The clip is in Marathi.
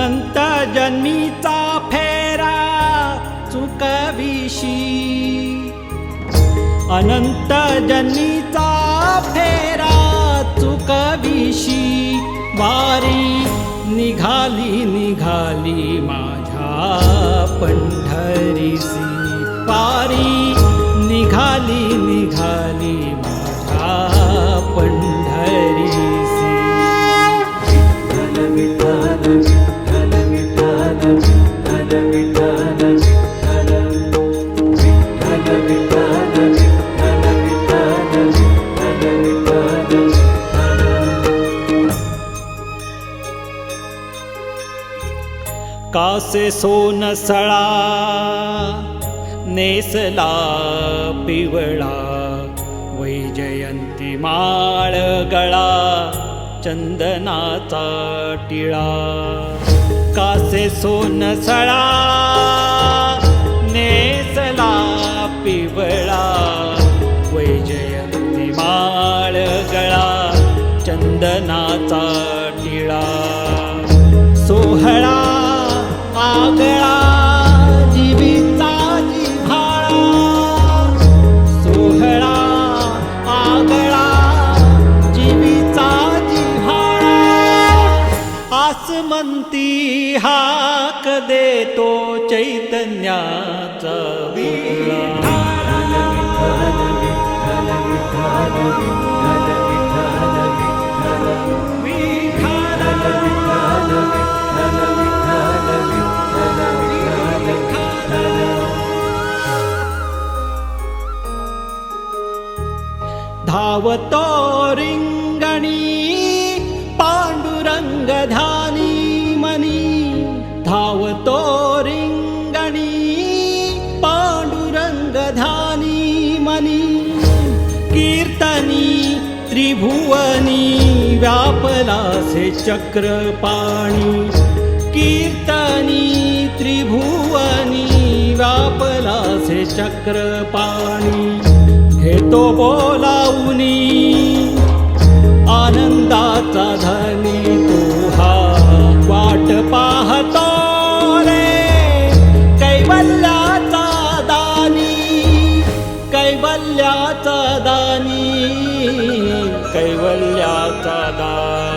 अनंत जन्मीचा फेरा चुकविशी. अनंत जन्मीचा फेरा चुकविशी. वारी निघाली निघाली माझ्या पंढरीसी कासे सोन सळा नेसला पिवळा वैजयंती माळ गळा चंदनाचा टिळा. कासे सोन सळा नेसला पिवळा वैजयंती माळ गळा चंदनाचा टिळा. आसमंती हाक देतो चैतन्याचा विळा. धावतो रिंगणी पांडुरंग ध्यानी मनी धावतो रिंगणी पांडुरंग ध्यानी मनी कीर्तनी त्रिभुवनी व्यापलासे चक्रपाणी। कीर्तनी त्रिभुवनी व्यापलासे चक्रपाणी। घेतो धनी आनंदाचा धनी तू हा वाट पाहतो रे कैवल्याचा दानी कैवल्याचा दानी कैवल्याचा दानी.